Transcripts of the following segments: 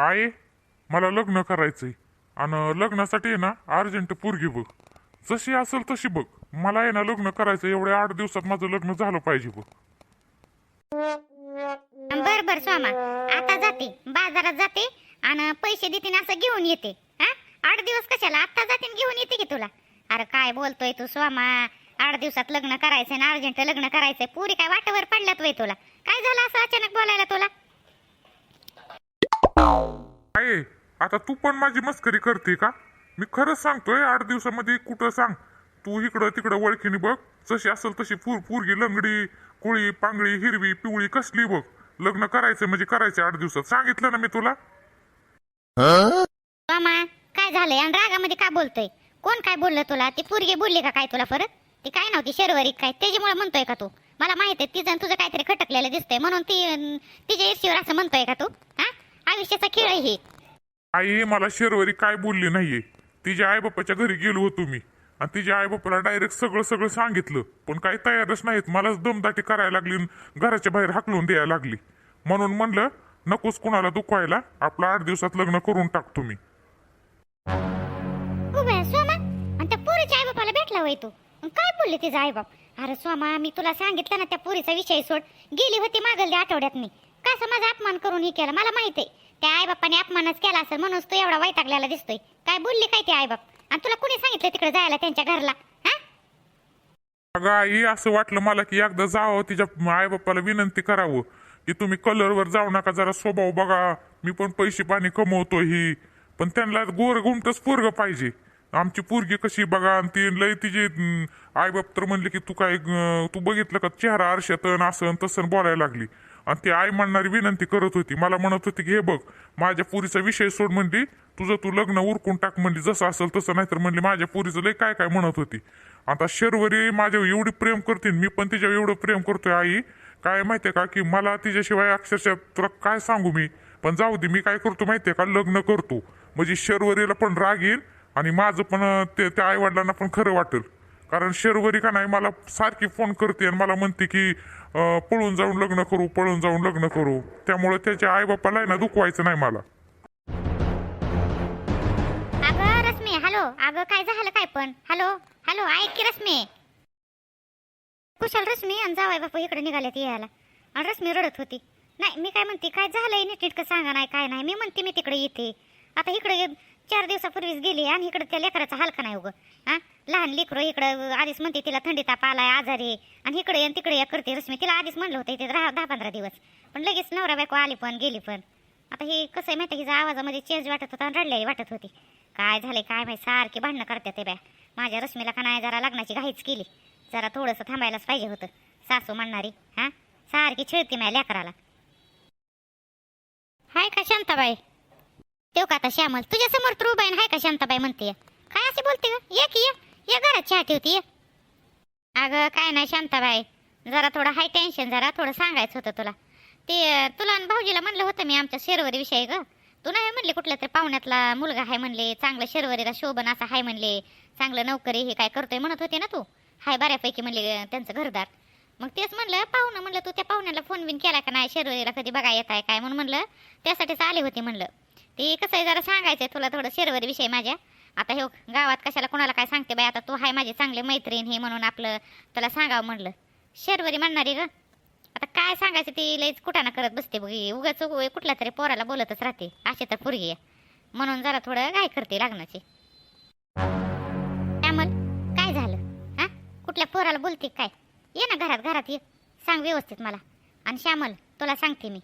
आहे मला लग्न करायचंय. आणि लग्नासाठी आहे ना अर्जंट पोरगी बघ. जशी असेल तशी बघ. मला आहे ना लग्न करायचं एवढ्या आठ दिवसात माझं लग्न झालं पाहिजे बघ. बर बर स्वामा आता जाते बाजारात जाते आणि पैसे देते असं घेऊन येते. हा? आठ दिवस कशाला? आता जाते घेऊन येते की तुला? अरे काय बोलतोय तू स्वामा आठ दिवसात लग्न करायचंय ना अर्जंट लग्न करायचंय. पुरी काय वाटेवर पडल्यात वय तुला? काय झालं असं अचानक बोलायला तुला? आहे आता तू पण माझी मस्करी करते का? मी खरंच सांगतोय आठ दिवसामध्ये कुठं सांग. तू इकडं तिकडं वळखीने बघ. जशी असेल तशी पूर पूरगी लंगडी कुळी पांगळी हिरवी पिवळी कसली बघ. लग्न करायचं म्हणजे करायचं आठ दिवसात. सांगितलं ना मी तुला? स्वामा काय झालंय? आणि रागामध्ये का बोलतोय? कोण काय बोललं तुला? ती पोरगी बोलली का काय तुला परत? ती काय नव्हती? शर्वरी काय? त्याच्यामुळे म्हणतोय का तू? मला माहिती आहे तिचं तुझं काहीतरी खटकलेलं दिसतंय. म्हणून ती तिच्या ईर्षीवर असं म्हणतोय का तू? आयुष्याचा खेळ आहे हे. आई मला शेरवरी काय बोलली नाहीये. तिच्या आईबापाच्या घरी गेलो होतो मी. आणि तिच्या आईबापाला डायरेक्ट सगळं सगळं सांगितलं. पण काही तयारच नाहीत. मलाच दमदाटी करायला लागली आणि घराच्या बाहेर हाकलून द्यायला लागली. म्हणून म्हणलं नकोच कुणाला दुखवायला. आपलं आठ दिवसात लग्न करून टाकतो मी. उभ्या सोमा. आणि त्या पोरीच्या आईबापाला भेटला वय तू. अन काय बोलले तिचा आईबाप? अरे सोमा मी तुला सांगितलं ना त्या पोरीचा विषय सोड. गेली होती मागल आठवड्यात मी. कसं माझा अपमान करून हे केलं? मला माहिती आहे. त्या आईबापाने अपमानच केला असेल म्हणून तू एवढा वैतागलेला दिसतोय. काय बोलली काय ते आईबाप? आणि तुला कुणी सांगितलं तिकडे जायला त्यांच्या घरला? हा? अगं आई असं वाटलं मला की एकदा जावं तिच्या आईबापाला विनंती करावं. की तुम्ही कलरवर जाऊ नका जरा स्वभाव बघा. मी पण पैसे पाणी कमवतो ही. पण त्यांना गोर गुमटच पोरग पाहिजे. आमची पोरगी कशी बघा आणि ती लय तिचे आईबाप तर म्हणले की तू काय अं, तू बघितलं का? चेहरा आरशातन असं तसं बोलायला लागली. आणि ती आई म्हणणारी विनंती करत होती. मला म्हणत होती की हे बघ माझ्या पुरीचा विषय सोड म्हणली. तुझं तू लग्न उरकून टाक म्हणली. जसं असेल तसं नाहीतर म्हणली. माझ्या पुरीचं लय काय काय म्हणत होती. आता शर्वरी माझ्यावर एवढी प्रेम करतील मी पण तिच्यावर एवढं प्रेम करतोय आई. काय माहितीये का की मला तिच्याशिवाय अक्षरशः तुला काय सांगू मी? पण जाऊ दे मी काय करतो माहितीये का? लग्न करतो. म्हणजे शर्वरीला पण राग येईल आणि माझं पण ते त्या आई वडिलांना पण खरं वाटेल. कारण शेरवरी का नाही मला सारखी फोन करते आणि मला म्हणते की अं, पळून जाऊन लग्न करू पळून जाऊन लग्न करू. त्यामुळे त्याच्या आई बापाला आहे ना दुखवायचं नाही मला. अगं रश्मी हॅलो. अगं काय झालं काय पण? हॅलो हॅलो ऐक की रश्मी. कुशल रश्मी आणि जावाय बापू इकडे निघाल्यात यायला. आणि रश्मी रडत होती. नाही मी काय म्हणते काय झालंय नीट नीटकं सांगा नाही काय नाही. मी म्हणते मी तिकडे येते. आता इकडे चार दिवसापूर्वीच गेली आणि इकडं त्या लेकराचा हलका नाही उगं. हा? लहान लेकरं इकडं आधीच म्हणते तिला थंडी ताप आलाय आजारी आणि इकडे आणि तिकडे या करते रश्मी. तिला आधीच म्हणलं होतं इथे राहा दहा पंधरा दिवस. पण लगेच नवरा बायको आली पण गेली पण. आता हे कसं आहे माहिती आहे, हिचा आवाजामध्ये चेंज वाटत होता आणि रडलेली वाटत होती. काय झाले काय माहिती? सारखी भांडणं करते ते बाय. माझ्या रश्मीला का नाही जरा लग्नाची घाईच केली. जरा थोडंसं थांबायलाच पाहिजे होतं. सासू म्हणणारी हा? सारखी छेळती माझ्या लेकराला. हाय का शांताबाई? तेव का आता श्यामल? तुझ्या समोर तर उभा आहे हाय का शांताबाई म्हणते? काय असे बोलते ग? ये की ये. ये घरात चहा ठेवती ये. अगं काय नाही शांताबाई. जरा थोडं हाय टेन्शन जरा थोडं सांगायचं होतं तुला. ते अं, तुला आणि भाऊजीला म्हणलं होतं मी आमच्या शेरवरी विषयी ग. तू नाही म्हणले कुठल्या तरी पाहुण्यातला मुलगा आहे म्हणले चांगलं शेरवरीला शोभन असा हाय म्हणले चांगलं नोकरी हे काय करतोय म्हणत होते ना तू? हाय बऱ्यापैकी म्हणले अं, त्यांचं घरदार. मग तेच म्हणलं पाहुणं म्हणलं तू त्या पाहुण्याला फोन बिन केला का नाही? शेरवरीला कधी बघा येत आहे काय? म्हणून म्हणलं त्यासाठीच आले होते म्हणलं. ते कसं आहे जरा सांगायचं आहे तुला थोडं शेरवरी विषय माझ्या. आता हे गावात कशाला कोणाला काय सांगते बाई आता तू हाय माझी चांगली मैत्रीण हे म्हणून आपलं तुला सांगावं म्हणलं. शेरवरी म्हणणारी ग. आता काय सांगायचं ती लईच कुठाना करत बसते बघ उगाच कुठल्या तरी पोराला बोलतच राहते. असे तर पोरगी आहे. म्हणून जरा थोडं काय करते लग्नाची. श्यामल काय झालं? हा? कुठल्या पोराला बोलते काय? ये ना घरात घरात ये. सांग व्यवस्थित मला. आणि श्यामल तुला सांगते मी.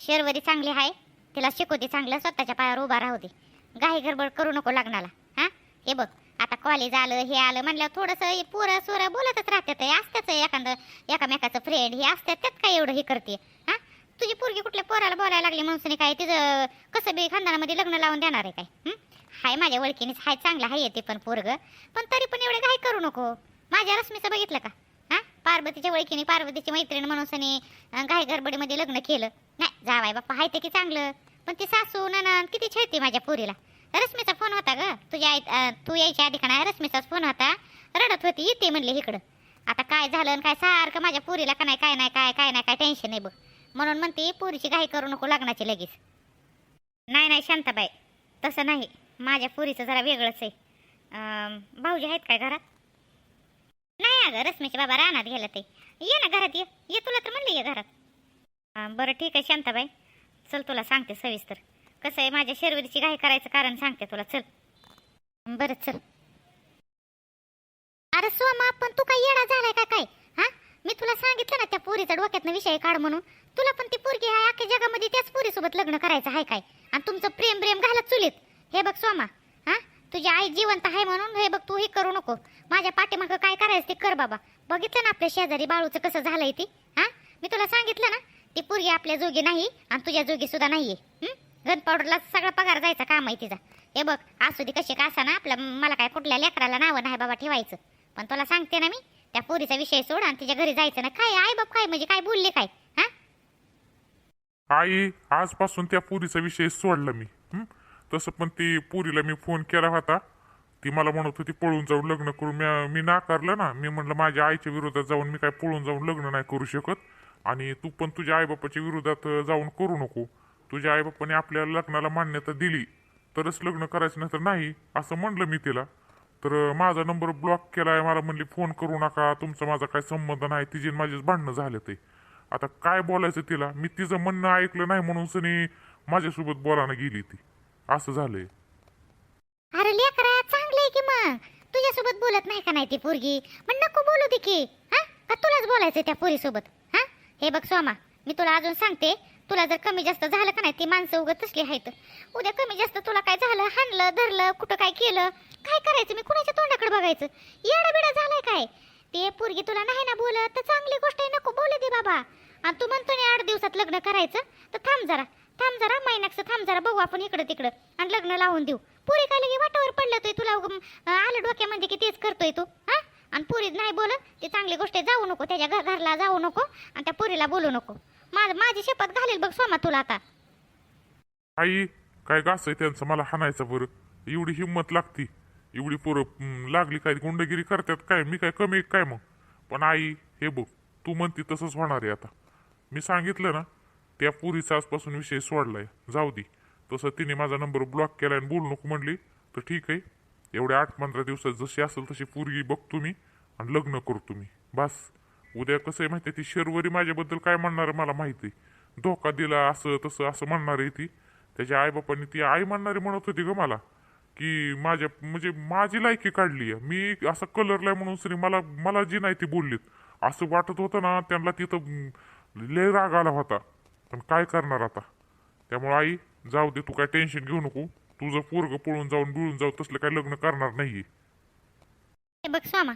शेरवरी चांगली आहे तिला शिकवते चांगलं स्वतःच्या पायावर उभा राहू दे. घाई गडबड करू नको लग्नाला हां? हे बघ आता कॉलेज आलं हे आलं म्हणल्यावर थोडंसं पोरं सोरं बोलतच राहतात हे असतंच एखादं एकामेकाचं फ्रेंड हे असतात त्यात काय एवढं हे करते हां? तुझी पोरगी कुठल्या पोराला बोलायला लागली म्हणून काय तिचं कसं बी खानदानामध्ये लग्न लावून देणार आहे काय हाय माझ्या ओळखीनेच हाय चांगलं हाय ते पण पोरग पण तरी पण एवढे घाई करू नको. माझ्या रश्मीचं बघितलं का हा? पार्वतीच्या ओळखीने पार्वतीची मैत्रीण म्हणून सनी घाई गडबडीमध्ये लग्न केलं. नाही जावाय बाप्पा हाय ते की चांगलं. पण ती सासू ननंद किती छळते माझ्या पोरीला. रश्मीचा फोन होता ग. तुझ्या आई तू यायच्या आधी का नाही रश्मीचाच फोन होता. रडत होती येते म्हणले इकडं. आता काय झालं आणि काय सारखं माझ्या पोरीला का नाही काय नाही काय काय नाही काय टेन्शन नाही बघ. म्हणून म्हणते पोरीची घाई करू नको लग्नाची लगेच. नाही नाही शांताबाई तसं नाही. माझ्या पुरीचं जरा वेगळंच आहे. भाऊजी आहेत काय घरात? नाही अगं रश्मीचे बाबा रानात गेलं ते. ये ना घरात ये. ये तुला तर म्हणले ये घरात. बरं ठीक आहे शांताबाई. चल तुला सांगते सविस्तर. कसं आहे माझ्या शेरवरीची घाई करायचं कारण सांगते तुला. चल. बरं चल. अरे सोमा पण तू काय येडा झालाय का काय? हा? मी तुला सांगितलं ना त्या पोरीचा डोक्यातनं विषय काढ म्हणून. तुला पण ती पोरगी आहे अख्ख्या जगामध्ये त्याच पोरीसोबत लग्न करायचं आहे काय? आणि तुमचं प्रेम प्रेम घालत चुलीत. हे बघ सोमा हा? तुझी आई जिवंत आहे म्हणून हे बघ तू हे करू नको. माझ्या पाठीमागं काय करायचं ते कर बाबा. बघितलं ना आपल्या शेजारी बाळूचं कसं झालंय ती? हा? मी तुला सांगितलं ना ती पोरगी आपल्या जोगी नाही आणि तुझ्या जोगी सुद्धा नाहीये. हं? गन पावडरला सगळा पगार जायचा काम आहे तिचा. हे बघ असू दे कशी का ना आपल्या मला काय कुठल्या लेकराला नावं नाही बाबा ठेवायचं. पण तुला सांगते ना मी त्या पोरीचा विषय सोड आणि तिच्या घरी जायचं ना. काय आई बाप काय म्हणजे काय बोलले काय? हा? आई आजपासून त्या पुरीचा विषय सोडला मी. हं? तसं पण ती पुरीला मी फोन केला होता. ती मला म्हणत होती पळून जाऊन लग्न करू. मी मी नाकारलं ना मी म्हणलं माझ्या आईच्या विरोधात जाऊन मी काय पळून जाऊन लग्न नाही करू शकत. आणि तू पण तुझ्या आईबापाच्या विरोधात जाऊन करू नको. तुझ्या आईबापाने आपल्या लग्नाला मान्यता दिली. तरच लग्न करायचं नाही तर नाही असं म्हणलं मी तिला. तर माझा नंबर ब्लॉक केलाय मला म्हणली फोन करू नका तुमचा माझा काय संबंध नाही तिचे माझेच भांडणं झाले ते. आता काय बोलायचं तिला? मी तिचं म्हणणं ऐकलं नाही म्हणून सनी माझ्यासोबत बोलायला गेली ती. असं झालंय. अरे लेकरा चांगलंय की मग. तुझ्यासोबत बोलत नाही का नाही ती पोरगी? पण नको बोलू दे की. हा? का तुलाच बोलायचं त्या पोरीसोबत? हा? हे बघ सोमा मी तुला अजून सांगते तुला जर कमी जास्त झालं का नाही ती माणसं उगत तसली आहेत. उद्या कमी जास्त तुला काय झालं हाणलं धरलं कुठं काय केलं काय करायचं मी कुणाच्या तोंडाकडे बघायचं? येडाबिडा झालाय काय? ते पोरगी तुला नाही ना बोलत तर चांगली गोष्ट आहे नको बोलू दे बाबा. आणि तू म्हणतो ना आठ दिवसात लग्न करायचं तर थांब जरा थांब जरा महिन्याचं थांब जरा बघू आपण इकडं तिकडं आणि लग्न लावून देऊ. पुरी काय लगे वाटावर पडलं तुला आलं डोक्यामध्ये की तेच करतोय तू हा? आणि पुरीत नाही बोलत. ती चांगली गोष्ट जाऊ नको त्याच्या घर घरला जाऊ नको आणि त्या पुरीला बोलू नको. माझ माझी शपथ घालेल बघ सोमा तुला आता. आई काय गास आहे त्यांचं? मला हाणायचं बरं. एवढी हिंमत लागती. एवढी पोरं लागली काय? गुंडगिरी करतात काय? मी काय कमी काय मग? पण आई हे बघ तू म्हणती तसंच होणार आहे आता. मी सांगितलं ना त्या पुरीचा आजपासून विषय सोडलाय. जाऊ दे. तसं तिने माझा नंबर ब्लॉक केला आणि बोलू नको म्हणली तर ठीक आहे. एवढ्या आठ पंधरा दिवसात जशी असेल तशी पोरगी बघतो मी आणि लग्न करतो मी. बस. उद्या कसं आहे माहिती आहे ती शर्वरी माझ्याबद्दल काय म्हणणार आहे मला माहिती आहे. धोका दिला असं तसं असं म्हणणार आहे ती. त्याच्या आईबापांनी ती आई म्हणणारी म्हणत होती ग मला की माझ्या म्हणजे माझी लायकी काढली आहे. मी असं कलरलाय म्हणून सरी मला मला जी नाही ती बोललीत. असं वाटत होतं ना त्यांना तिथं लय राग आला होता. पण काय करणार आता? त्यामुळे आई जाऊ दे तू काय टेन्शन घेऊ नको. तुझं पोरग पळून जाऊन बिळून जाऊ तसलं काय लग्न करणार नाही हे बघ स्वामा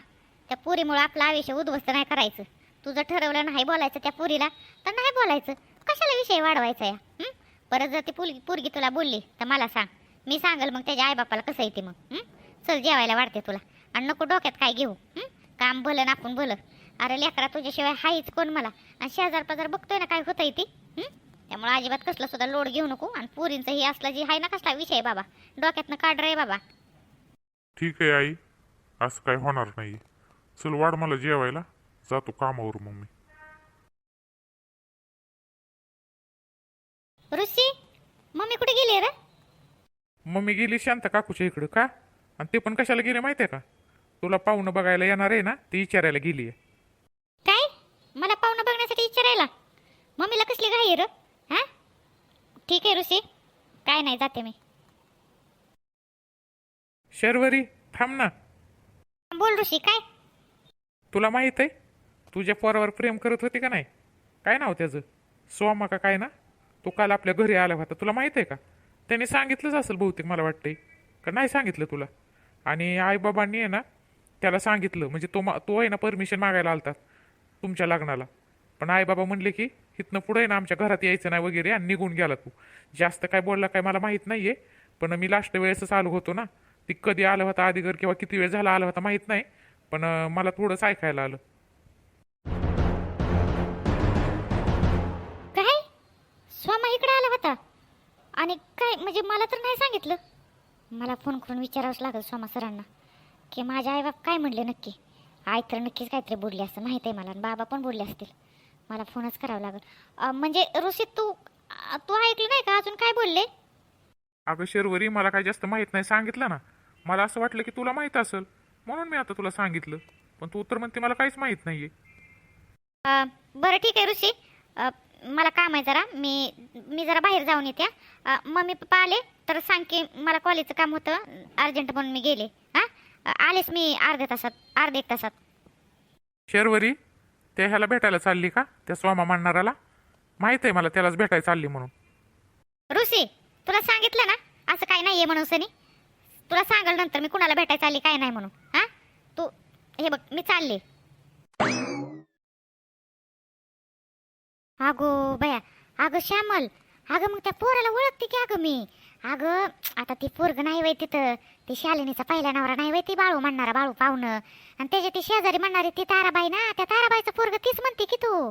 त्या पोरीमुळे आपलं आयुष्य उद्ध्वस्त नाही करायचं. तुझं ठरवलं नाही बोलायचं त्या पुरीला तर नाही बोलायचं. कशाला विषय वाढवायचा या? हं? परत जर ती पुरगी पोरगी तुला बोलली तर मला सांग. मी सांगल मग त्याच्या आईबापाला कसं येते मग? हं? चल जेवायला वाढते तुला. आणि नको डोक्यात काय घेऊ. हं? काम भलं ना आपण भलं. अरे लेकरा तुझ्याशिवाय हाईच कोण मला? आणि शेजार पाजार बघतोय ना काय होतंय ती? हं? त्यामुळे अजिबात कसलं सुद्धा लोड घेऊ नको. आणि पुरींचं हे असलं जी आहे ना कसला विषय बाबा. डोक्यातनं काढ रे बाबा. ठीक आहे आई. असं काय होणार नाही. चल वाढ मला जेवायला. जातो कामावर मग मी ऋषी मम्मी कुठे गेली रे? मम्मी गेली शांत काकूच्या इकडं का? आणि ते पण कशाला गेले माहिती आहे का? तुला पाहुणं बघायला येणार आहे ना ती विचारायला गेली आहे काय? मला पाहुणं बघण्यासाठी विचारायला? मम्मीला कसली घाई आहे र? हा? ठीक आहे ऋषी. काय नाही जाते मी. शर्वरी थांब ना. बोल ऋषी काय? तुला माहीत आहे तुझ्या पोरावर प्रेम करत होती का नाही? काय नाव त्याचं? सोमा का काय ना? तो काल आपल्या घरी आला होता. तुला माहीत आहे का? त्याने सांगितलंच असेल बहुतेक मला वाटतंय. का नाही सांगितलं तुला? आणि आईबाबांनी आहे ना त्याला सांगितलं. म्हणजे तो मा- तो आहे ना परमिशन मागायला आलता तुमच्या लग्नाला. पण आई बाबा म्हणले की इथनं पुढे ना आमच्या घरात यायचं नाही वगैरे आणि निघून गेला तू. जास्त काय बोलला काय मला माहीत नाही आहे पण मी लास्ट वेळेसच आलो होतो ना. ती कधी आला होता आधीगर किंवा किती वेळ झाला आला होता माहीत नाही पण मला थोडंच ऐकायला आलं. काय? स्वामा इकडे आला होता? आणि काय म्हणजे मला तर नाही सांगितलं? मला फोन करून विचारावंच लागेल स्वामा सरांना की माझ्या आई बाप काय म्हणले नक्की? आई तर नक्कीच काहीतरी बोलली असं माहीत आहे मला. बाबा पण बोलले असतील. मला फोनच करावा लागेल. म्हणजे ऋषी तू तू ऐकलं नाही का? अजून काय बोलले? अगं शर्वरी मला काय जास्त माहीत नाही. सांगितलं ना. मला असं वाटलं की तुला माहीत असेल. म्हणून मी आता तुला सांगितलं. पण तू तर म्हणते मला काहीच माहीत नाहीये. बरं ठीक आहे ऋषी. मला काम आहे जरा. मी मी जरा बाहेर जाऊन येते मम्मी पप्पा आले तर सांग की मला कॉलेजचं काम होतं. अर्जंट म्हणून मी गेले हां. आलेच मी अर्ध्या तासात अर्ध्या एक तासात. शर्वरी त्या ह्याला भेटायला चालली का? त्या स्वामा मांडणाराला माहीत आहे मला त्यालाच भेटायला चालली म्हणून. ऋषी तुला सांगितलं ना? असं काय नाहीये म्हणून सनी. तुला सांगाल नंतर मी कुणाला भेटायला चालली काय नाही म्हणून. हा? तू हे बघ मी चालले. अगो बया अगं श्यामल अगं मग त्या पोराला ओळखते की अगं मी? अगं आता ती पोरग नाही वय तिथं. ती शालिनीचा पहिला नवरा नाही वय ती बाळू म्हणणारा बाळू पाहुणं. आणि त्याच्या ती शेजारी म्हणणारी ती ताराबाई ना त्या ताराबाईचं पोरग तीच म्हणते की तू.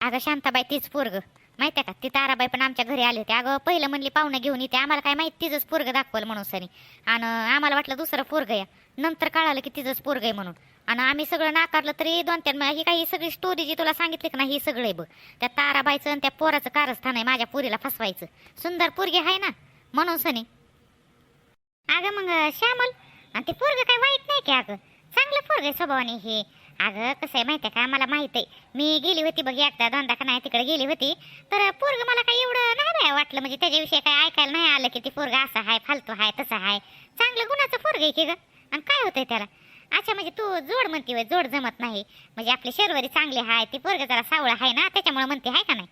अगं शांताबाई तीच पोरग. माहितीये का? ती ताराबाई पण आमच्या घरी आली होती. अगं पहिलं म्हणली पाहुणं घेऊन येते. आम्हाला काय माहिती तिचंच पोरग दाखवलं म्हणून सनी. आणि आम्हाला वाटलं दुसरं पोरग आहे नंतर कळालं की तिचंच पोरग आहे म्हणून. आणि आम्ही सगळं नाकारलं तरी दोन तीन ही काही सगळी स्टोरी जी तुला सांगितली का ना ही सगळं आहे बघ. त्या ताराबाईचं आणि त्या पोराचं कारस्थान आहे माझ्या पोरीला फसवायचं. सुंदर पोरगी आहे ना? म्हणून सनी. अगं मग श्यामल आणि ते पोरग काय वाईट नाही की अगं? चांगलं पोरग आहे स्वभावाने हे. अगं कसं आहे माहिती आहे का? मला माहीत आहे. मी गेली होती बघ एकदा दोनदा का नाही तिकडे गेली होती. तर पोरग मला काही एवढं नाही बाय वाटलं. म्हणजे त्याच्याविषयी काय ऐकायला नाही आलं की ते पोरग असं आहे फालतू आहे तसं आहे चांगलं गुणाचं पोरग आहे की ग? आणि काय होतंय त्याला? अच्छा म्हणजे तू जोड म्हणते वय जोड जमत नाही. म्हणजे आपली शर्वरी चांगली आहे ती पोरग जरा सावळं आहे ना त्याच्यामुळे म्हणते आहे का नाही?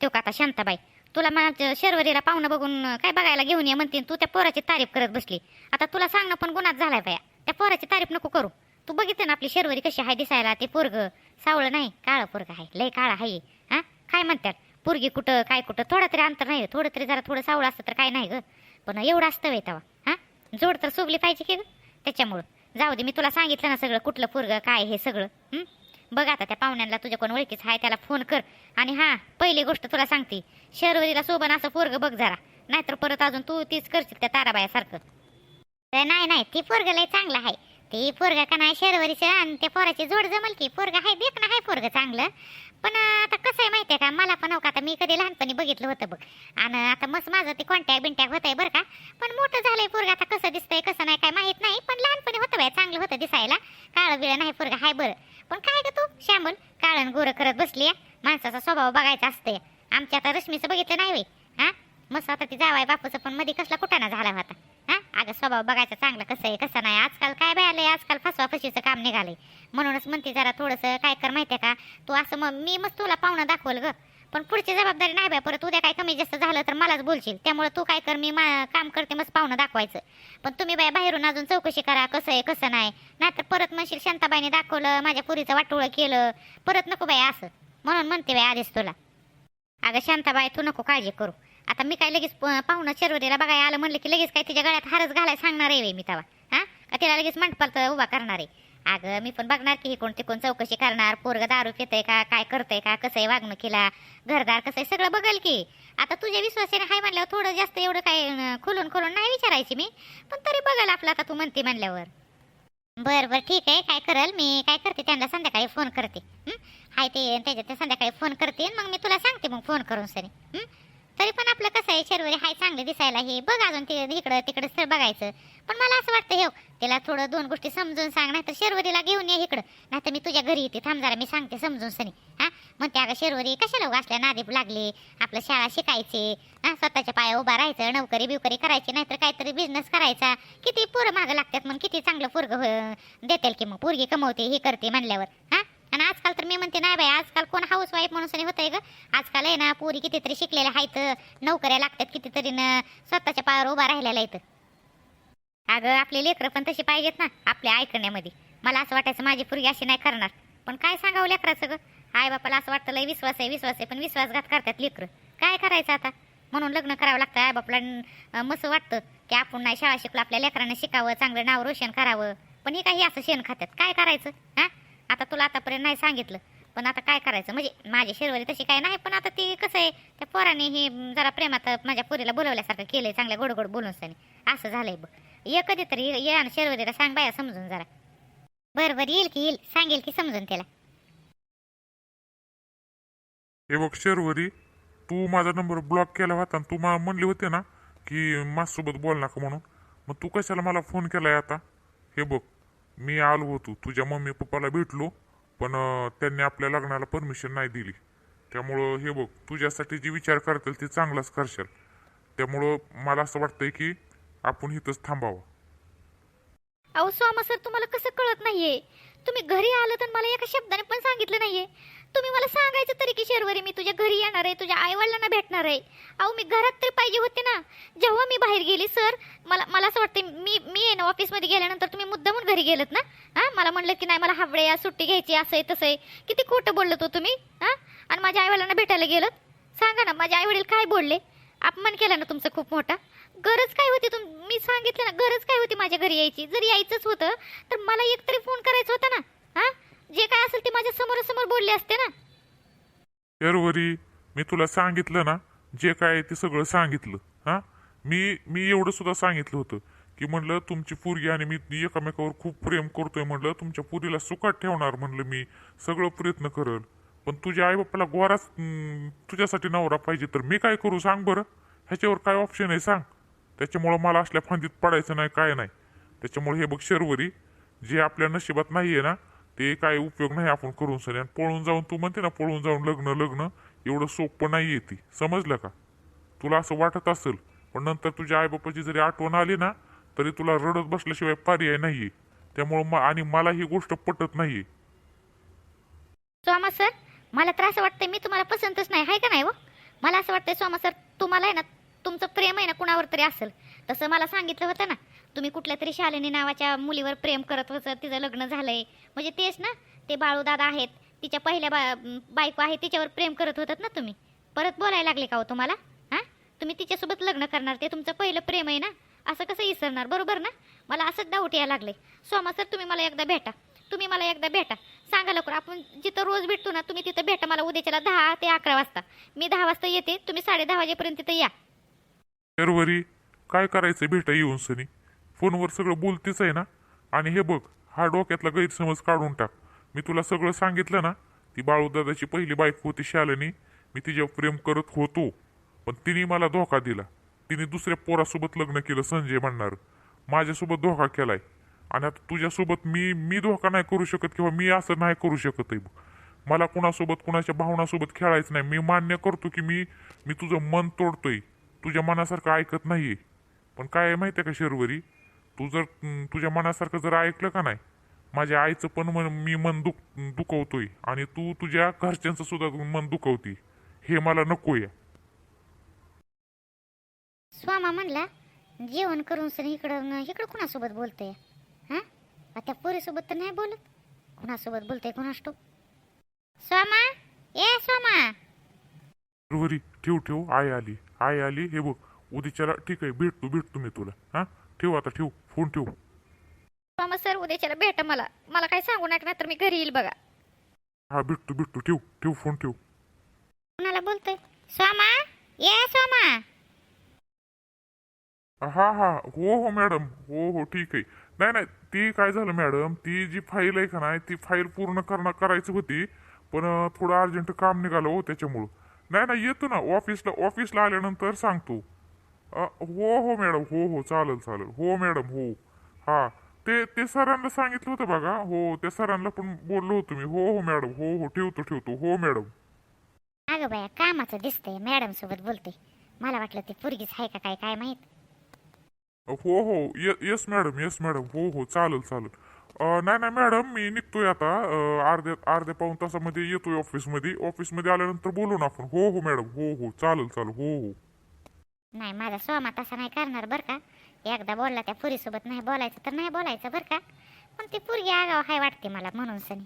तो का आता शांताबाई? तुला माझ्या शर्वरीला पाहुणं बघून काय बघायला घेऊन ये म्हणते तू त्या पोराची तारीफ करत बसली. आता तुला सांगणं पण गुन्हाच झालाय बाया. त्या पोराची तारीफ नको करू. तू बघितलं ना आपली शर्वरी कशी आहे दिसायला ते पोरग सावळं नाही काळं पोरग आहे लय काळा आहे. हा? काय म्हणतात? पोरगी कुठं काय कुठं थोडं तरी अंतर नाही थोडं तरी जरा थोडं सावळं असतं तर काय नाही ग. पण एवढं असतं वे तेव्हा हा? जोड तर सुगली पाहिजे की ग? त्याच्यामुळं. जाऊ दे मी तुला सांगितलं ना सगळं कुठलं पोरग काय हे सगळं बघ आता त्या पाहुण्यांना तुझ्या कोण ओळखीच आहे त्याला फोन कर. आणि हा पहिली गोष्ट तुला सांगते. शर्वरीला सोबन असं पोरग बघ जरा. नाहीतर परत अजून तू तीच करशील त्या ताराबायासारखं. तर नाही नाही ती पोरग लय चांगलं आहे. ते पोरग का नाही शर्वरीचं आणि त्या पोराची जोड जमल की. पोरग आहे देख ना आहे पोरग चांगलं. पण आता कसं आहे माहितीये का? मला पण हो का आता मी कधी लहानपणी बघितलं होतं बघ. आणि आता मस्त माझं ते कॉन्टॅक्ट बिंटॅक्ट होत आहे बरं का. पण मोठं झालंय पोरग आता कसं दिसतंय कसं नाही काय माहीत नाही. पण लहानपणी होतं बाय चांगलं होतं दिसायला. काळं बिळं नाही पोरग हाय बरं. पण काय ग तू श्यामल? काळण गोरं करत बसली आहे. माणसाचा स्वभाव बघायचा असते आमच्या आता रश्मीचं बघितलं नाही वे हा? मस्त आता ती जावाय बापूचं पण मध्ये कसला कुठाना झाला होता. हां? अगं स्वभाव बघायचा चांगला कसं आहे कसं नाही. आजकाल काय बाय आलंय? आजकाल फसवा फशीचं काम निघालंय. म्हणूनच म्हणते जरा थोडंसं काय कर माहितीये का? तू असं मग मी मस्त तुला पाहुणं दाखवल ग. पण पुढची जबाबदारी नाही बाय परत उद्या काय कमी जास्त झालं तर मलाच बोलशील. त्यामुळे तू काय कर मी मा- काम करते मस्त पाहुणं दाखवायचं. पण तुम्ही बाय बाहेरून अजून चौकशी करा कसं आहे कसं नाही. नाहीतर परत म्हणशील शांताबाईने दाखवलं माझ्या पुरीचं वाटोळं केलं. परत नको बाय असं. म्हणून म्हणते बाय आधीच तुला. अगं शांताबाई तू नको काळजी करू. आता मी काय लगेच पाहुणा पाहुणं शर्वरीला बघायला आलं म्हणलं की लगेच काय तिच्या गळ्यात हारच घालायला सांगणार आहे मी तवा हा? का तिला लगेच मंडपाल उभा करणार आहे? अगं मी पण बघणार की हे कोण कोण चौकशी करणार पोरग दारू पितंय का काय करतंय का कसं आहे वागणुकीला घरदार कसं आहे सगळं बघल की. आता तुझ्या विश्वासाने हाय म्हणल्यावर थोडं जास्त एवढं काय खोलून खोलून नाही विचारायची मी पण तरी बघल आपलं आता तू म्हणते म्हणल्यावर. बरं बरं ठीक आहे काय करल मी काय करते त्यांना संध्याकाळी फोन करते हाय ते त्याच्या ते संध्याकाळी फोन करते मग मी तुला सांगते मग फोन करून सरी तरी पण आपलं कसं आहे शर्वरी हाय चांगलं दिसायला हे. बघ अजून ते इकडं तिकडं सर बघायचं. पण मला असं वाटतं हे हो, तिला थोडं दोन गोष्टी समजून सांग नाही तर शर्वरीला घेऊन ये इकडं. नाही तर मी तुझ्या घरी येते थांब जरा मी सांगते समजून सनी. हा? मग त्या शर्वरी कशाला उगा असल्या नादीप लागले? आपलं शाळा शिकायचे. हा? स्वतःच्या पाया उभा राहायचं नोकरी बिवकरी करायची नाहीतर काहीतरी बिझनेस करायचा. किती पोरं मागं लागतात मग किती चांगलं पोरग देतील की मग पोरगी कमवते हे करते म्हणल्यावर. हा? आणि आजकाल तर मी म्हणते नाही बाई आजकाल कोण हाऊस वाईफ म्हणून होतंय ग. आजकाल आहे ना पोरी कितीतरी शिकलेल्या आहेत नोकऱ्या लागतात कितीतरी न स्वतःच्या पायावर उभा राहिलेल्या आहेत. अगं आपले लेकरं पण तशी पाहिजेत ना आपल्या ऐकण्यामध्ये. मला असं वाटायचं माझी पोरगी अशी नाही करणार. पण काय सांगावं लेकराचं ग? आई बापाला असं वाटतं लय विश्वास आहे विश्वास आहे. पण विश्वासघात करतात लेकरं. काय करायचं आता? म्हणून लग्न करावं लागतं आई बापला मसं मस्त वाटतं की आपण नाही शाळा शिकलो आपल्या लेकरांना शिकावं चांगलं नाव रोशन करावं. पण हे काही असं शेण खात्यात. काय करायचं? हां? आता तुला आतापर्यंत नाही सांगितलं पण आता काय करायचं? म्हणजे माझी शेरवरी तशी काय नाही पण आता ती कसं आहे त्या पोराने हे जरा प्रेमात माझ्या पोरीला बोलवल्यासारखं केलं आहे चांगल्या गोडगोड बोलून त्याने असं झालंय बघ. ये कधीतरी ये- ये आणि शेरवरीला सांग बाया समजून जरा. बरं बरं येईल की येईल. सांगेल की समजून त्याला. हे बघ शेरवरी तू माझा नंबर ब्लॉक केला होता आणि तू मला म्हणली होते ना की माझ्यासोबत बोल नका म्हणून. मग तू कशाला मला फोन केलाय आता? हे बघ. मी आलो होतो. तुझ्या मम्मी पप्पाला भेटलो पण अं, त्यांनी आपल्या लग्नाला परमिशन नाही दिली. त्यामुळं हे बघ तुझ्यासाठी जे विचार करतील ते चांगलाच करशाल. त्यामुळं मला असं वाटतंय की आपण इथंच थांबावं. अहो स्वामा सर तुम्हाला कसं कळत नाहीये? तुम्ही घरी आलं तर मला एका शब्दाने पण सांगितलं नाहीये. तुम्ही मला सांगायचं तरी की शर्वरी मी तुझ्या घरी येणार आहे तुझ्या आईवडिलांना भेटणार आहे. अहो मी घरात तरी पाहिजे होते ना. जेव्हा मी बाहेर गेली सर मला मला असं वाटते मी मी आहे ना ऑफिसमध्ये गेल्यानंतर तुम्ही मुद्दामून घरी गेलत ना? हां? मला म्हणलं की नाही मला हावडे या सुट्टी घ्यायची असं आहे तसं आहे. किती खोटं बोललं हो तुम्ही हां? आणि माझ्या आईवडिलांना भेटायला गेलं सांगा ना माझे आईवडील काय बोलले? अपमान केला ना तुमचा खूप मोठा. गरज काय होती तुम मी सांगितलं ना गरज काय होती माझ्या घरी यायची? जर यायचंच होतं तर मला एक तरी फोन करायचा होता ना? हां? जे काय असेल ते माझ्या समोरासमोर बोलले असते ना. एरवरी मी तुला सांगितलं ना जे काय आहे ते सगळं सांगितलं. हा? मी मी एवढं सुद्धा सांगितलं होतं की म्हणलं तुमची पुरी आणि मी एकमेकावर खूप प्रेम करतोय म्हणलं तुमच्या पुरीला सुखात ठेवणार म्हणलं मी. सगळं प्रयत्न करल. पण तुझ्या आईबापाला गोराच तुझ्यासाठी नवरा पाहिजे तर मी काय करू सांग बरं? ह्याच्यावर काय ऑप्शन आहे सांग. त्याच्यामुळं मला असल्या फांदीत पडायचं नाही काय नाही. त्याच्यामुळे हे बघ शर्वरी जे आपल्या नशिबात नाही आहे ना ते काय उपयोग नाही आपण करून सर. आणि पळून जाऊन तू म्हणते ना पळून जाऊन लग्न लग्न एवढं सोपं नाही ती. समजलं का? तुला असं वाटत असेल पण नंतर तुझ्या आईबापाची जरी आठवण आली ना तरी तुला रडत बसल्याशिवाय पर्याय नाहीये त्यामुळं म- आणि मला ही गोष्ट पटत नाहीये सोमा सर मला तर असं वाटतंय मी तुम्हाला पसंतच नाही. आहे का नाही व मला असं वाटतंय सोमा सर तुम्हाला आहे ना तुमचं प्रेम आहे ना कुणावर तरी असेल. तसं मला सांगितलं होतं ना तुम्ही कुठल्या तरी शालिनी नावाच्या मुलीवर प्रेम करत होतं तिचं लग्न झालंय. म्हणजे तेच ना ते बाळूदादा आहेत तिच्या पहिल्या बा बायको आहे तिच्यावर प्रेम करत होतात ना तुम्ही. परत बोलायला लागले का हो तुम्हाला? हां? तुम्ही तिच्यासोबत लग्न करणार ते तुमचं पहिलं प्रेम आहे ना? असं कसं विसरणार बरोबर ना? मला असंच डाऊट यायला लागले सोमा सर तुम्ही मला एकदा भेटा. तुम्ही मला एकदा भेटा. सांगा लवकर आपण जिथं रोज भेटतो ना तुम्ही तिथं भेटा. मला उद्याच्याला दहा ते अकरा वाजता. मी दहा वाजता येते तुम्ही साडे दहा वाजेपर्यंत तिथं या. शर्वरी काय करायचं भेटा येऊन सनी? फोनवर सगळं बोलतेच आहे ना? आणि हे बघ हा डोक्यातला गैरसमज काढून टाक. मी तुला सगळं सांगितलं ना ती बाळूदादाची पहिली बायको होती शालिनी. मी तिच्यावर प्रेम करत होतो पण तिने मला धोका दिला. तिने दुसऱ्या पोरासोबत लग्न केलं संजय म्हणणार. माझ्यासोबत धोका केलाय. आणि आता तुझ्यासोबत मी मी धोका नाही करू शकत किंवा मी असं नाही करू शकत आहे मला कुणासोबत कुणाच्या भावनासोबत खेळायचं नाही. मी मान्य करतो की मी मी तुझं मन तोडतोय. तुझ्या मनासारखं ऐकत नाहीये. पण काय आहे माहिती आहे का शर्वरी? तू जर तुझ्या मनासारखं जर ऐकलं का नाही माझ्या आईचं पण मन मी मन दुख दुखवतोय आणि तू तुझ्या घरच्यांचं सुद्धा मन दुखवती हे मला नकोय स्वामा म्हणला जेवण करून सर इकडं इकडं कुणासोबत बोलतोय? हां? त्या पोरीसोबत तर नाही बोलत. कुणासोबत बोलतोय कुणास ठाऊक? स्वामा? ए स्वामा! ठेव ठेव आई आली आई आली हे बघ उद्याच्याला ठीक आहे भेटतो भेटतो मी तुला हा? ठेव आता ठेव. फोन ठेव. स्वामा सर उद्याच्याला भेटा मला. मला काय सांगू नका नाही तर मी घरी येईल बघा. हा भेटतो भेटतो. ठेव ठेव फोन ठेव. कुणाला बोलतोय? स्वामा ए स्वामा हा हा. हो हो मॅडम. हो हो ठीक आहे. नाही नाही ती काय झालं मॅडम? ती जी फाईल आहे का नाही ती फाईल पूर्ण करणार करायची होती. पण अं, थोडं अर्जंट काम निघालं हो त्याच्यामुळं. नाही नाही येतो ना. ऑफिसला ऑफिसला आल्यानंतर सांगतो. अं, हो हो मॅडम हो हो चालेल चालेल. हो मॅडम हो. हा ते ते सरांना सांगितलं होतं बघा. हो त्या सरांना पण बोललो होतो मी. हो हो मॅडम हो हो ठेवतो ठेवतो. हो मॅडम. अगं बाया कामाचं दिसतंय मॅडम सोबत बोलतोय मला वाटलं ते पोरगीच आहे का काय काय माहीत? हो हो ये येस मॅडम येस मॅडम. हो हो चालेल चालेल. अं, नाही नाही मॅडम मी निघतोय आता. अं, अर्ध्या अर्ध्या पाऊन तासामध्ये येतोय ऑफिसमध्ये ऑफिसमध्ये आल्यानंतर बोलू ना आपण. हो हो मॅडम. हो हो चालेल चालेल. हो हो. नाही माझा सोमा तसा नाही करणार बरं का. एकदा बोलला त्या पुरीसोबत नाही बोलायचं तर नाही बोलायचं बरं का. पण ती पुरगी आगाव हाय वाटते मला म्हणून सनी.